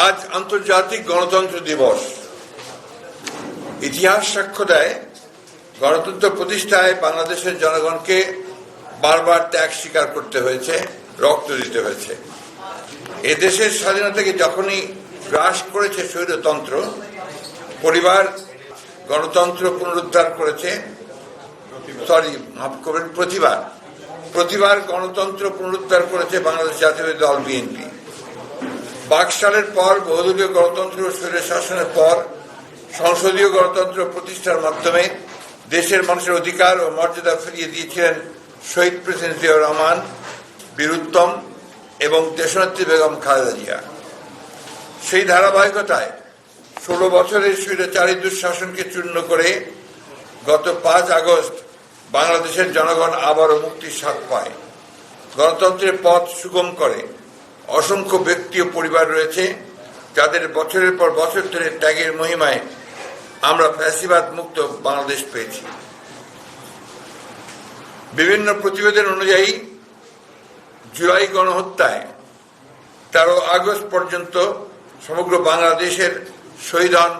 আজ আন্তর্জাতিক গণতন্ত্র দিবস। ইতিহাস সাক্ষ্য দেয়, গণতন্ত্র প্রতিষ্ঠায় বাংলাদেশের জনগণকে বারবার ত্যাগ স্বীকার করতে হয়েছে, রক্ত দিতে হয়েছে। এ দেশের স্বাধীনতাকে যখনই গ্রাস করেছে স্বৈরতন্ত্র, পরিবার গণতন্ত্র পুনরুদ্ধার করেছে সরি মাফ করবেন, প্রতিবার। প্রতিবার গণতন্ত্র পুনরুদ্ধার করেছে বাংলাদেশ জাতীয় দল, বিএনপি। বাকশালের পর বহুদলীয় গণতন্ত্র ও স্বৈর শাসনের পর সংসদীয় গণতন্ত্র প্রতিষ্ঠার মাধ্যমে দেশের মানুষের অধিকার ও মর্যাদা ফিরিয়ে দিয়েছিলেন শহীদ প্রেসিডেন্ট জিয়াউর রহমান বীরুত্তম এবং দেশনেত্রী বেগম খালেদা জিয়া। সেই ধারাবাহিকতায় ষোলো বছরের স্বৈরাচারী দুঃশাসনকে চূর্ণ করে গত পাঁচ আগস্ট বাংলাদেশের জনগণ আবারও মুক্তির স্বাদ পায়। গণতন্ত্রের পথ সুগম করে অসংখ্য ব্যক্তি ও পরিবার রয়েছে, যাদের বছরের পর বছর ধরে ত্যাগের মহিমায় আমরা ফ্যাসিবাদ মুক্ত বাংলাদেশ পেয়েছি। বিভিন্ন প্রতিবেদন অনুযায়ী, জুলাই গণহত্যায় তেরো আগস্ট পর্যন্ত সমগ্র বাংলাদেশের শহীদ হন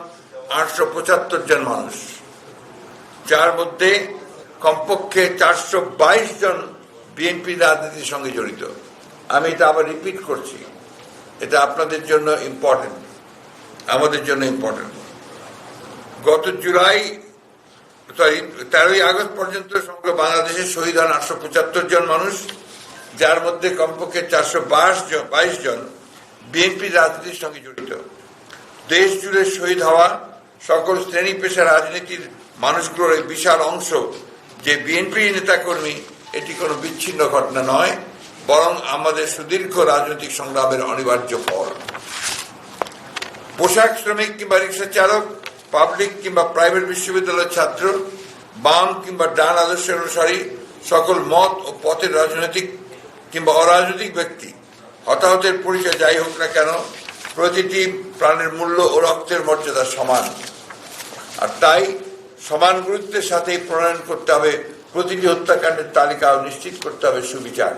আটশো পঁচাত্তর জন মানুষ, যার মধ্যে কমপক্ষে চারশো বাইশ জন বিএনপি রাজনীতির সঙ্গে জড়িত। আমি এটা আবার রিপিট করছি। এটা আপনাদের জন্য ইম্পর্টেন্ট আমাদের জন্য ইম্পর্টেন্ট গত জুলাই সরি তেরোই আগস্ট পর্যন্ত সমগ্র বাংলাদেশে শহীদ হন আটশো পঁচাত্তর জন মানুষ, যার মধ্যে কমপক্ষে চারশো বাইশ জন বাইশ জন বিএনপি রাজনীতির সঙ্গে জড়িত। দেশ জুড়ে শহীদ হওয়া সকল শ্রেণি পেশা রাজনীতির মানুষগুলোর বিশাল অংশ যে বিএনপি নেতাকর্মী, এটি কোনো বিচ্ছিন্ন ঘটনা নয়। বরং আমাদের সুদীর্ঘ রাজনৈতিক সংগ্রামের অনিবার্য ফল। পোশাক শ্রমিক কিংবা রিক্সা চালক, পাবলিক কিংবা প্রাইভেট বিশ্ববিদ্যালয়ের ছাত্র, বাম কিংবা ডান আদর্শের অনুসারী, সকল মত ও পথের রাজনৈতিক কিংবা অরাজনৈতিক ব্যক্তি, হতাহতের পরিচয় যাই হোক না কেন, প্রতিটি প্রাণের মূল্য ও রক্তের মর্যাদা সমান। আর তাই সমান গুরুত্বের সাথেই প্রণয়ন করতে হবে, প্রতিটি হত্যাকাণ্ডের তালিকা নিশ্চিত করতে হবে সুবিচার।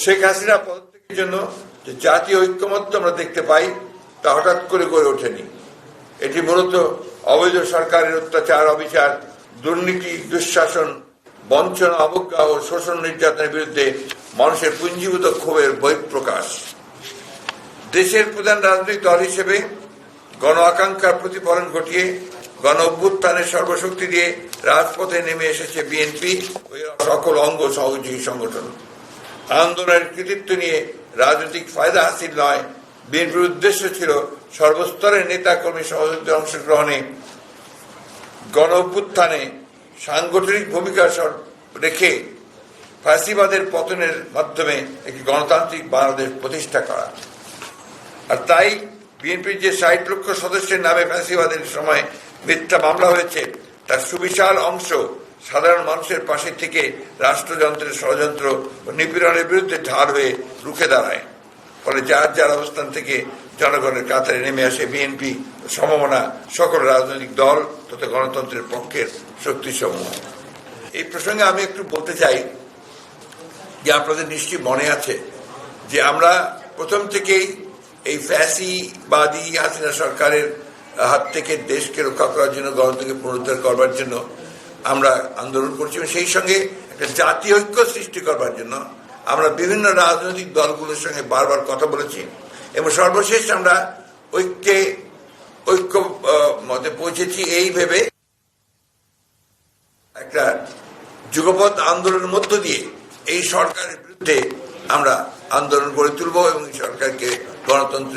শেখ হাসিনা পদত্যাগের জন্য যে জাতীয় ঐক্যমত্য আমরা দেখতে পাই, তা হঠাৎ করে গড়ে ওঠেনি। এটি মূলত অবৈধ সরকারের অত্যাচার, অবিচার, দুর্নীতি, দুঃশাসন, বঞ্চনা, অবজ্ঞা ও শোষণ নির্যাতনের বিরুদ্ধে মানুষের পুঞ্জীভূত ক্ষোভের বহিঃপ্রকাশ দেশের প্রধান রাজনৈতিক দল হিসেবে গণ আকাঙ্ক্ষার প্রতিফলন ঘটিয়ে, গণ অভ্যুত্থানের সর্বশক্তি দিয়ে রাজপথে নেমে এসেছে বিএনপি সকল অঙ্গ সহযোগী সংগঠন। আন্দোলনের কৃতিত্ব নিয়ে রাজনৈতিক ফায়দা হাসিল নয়। বিএনপির উদ্দেশ্য ছিল সর্বস্তরের নেতা কর্মী সহযোগিতার অংশগ্রহণে গণ অভ্যুত্থানে সাংগঠনিক ভূমিকা রেখে ফাঁসিবাদের পতনের মাধ্যমে একটি গণতান্ত্রিক বাংলাদেশ প্রতিষ্ঠা করা। আর তাই বিএনপির যে ষাট লক্ষ সদস্যের নামে ফ্যাসিবাদের সময় মিথ্যা মামলা হয়েছে, তার সুবিশাল অংশ সাধারণ মানুষের পাশে থেকে রাষ্ট্রযন্ত্রের ষড়যন্ত্র ও নিপীড়নের বিরুদ্ধে ঢাল হয়ে রুখে দাঁড়ায়। ফলে যার যার অবস্থান থেকে জনগণের কাতারে নেমে আসে বিএনপি সমমনা সকল রাজনৈতিক দল তথা গণতন্ত্রের পক্ষের শক্তিসমূহ। এই প্রসঙ্গে আমি একটু বলতে চাই যে আপনাদের নিশ্চয়ই মনে আছে যে আমরা প্রথম থেকেই এই ফ্যাসি ফ্যাসিবাদী হাসিনা সরকারের হাত থেকে দেশকে রক্ষা করার জন্য, গণতন্ত্রকে পুনরুদ্ধার করবার জন্য আমরা আন্দোলন করছি এবং সেই সঙ্গে একটা জাতি ঐক্য সৃষ্টি করবার জন্য আমরা বিভিন্ন রাজনৈতিক দলগুলোর সঙ্গে বারবার কথা বলেছি এবং সর্বশেষ আমরা ঐক্যে, ঐক্য মতে পৌঁছেছি এই ভেবে একটা যুগপৎ আন্দোলনের মধ্য দিয়ে এই সরকারের বিরুদ্ধে আমরা আন্দোলন গড়ে তুলব এবং সরকারকে গণতন্ত্র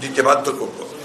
দিতে বাধ্য করব।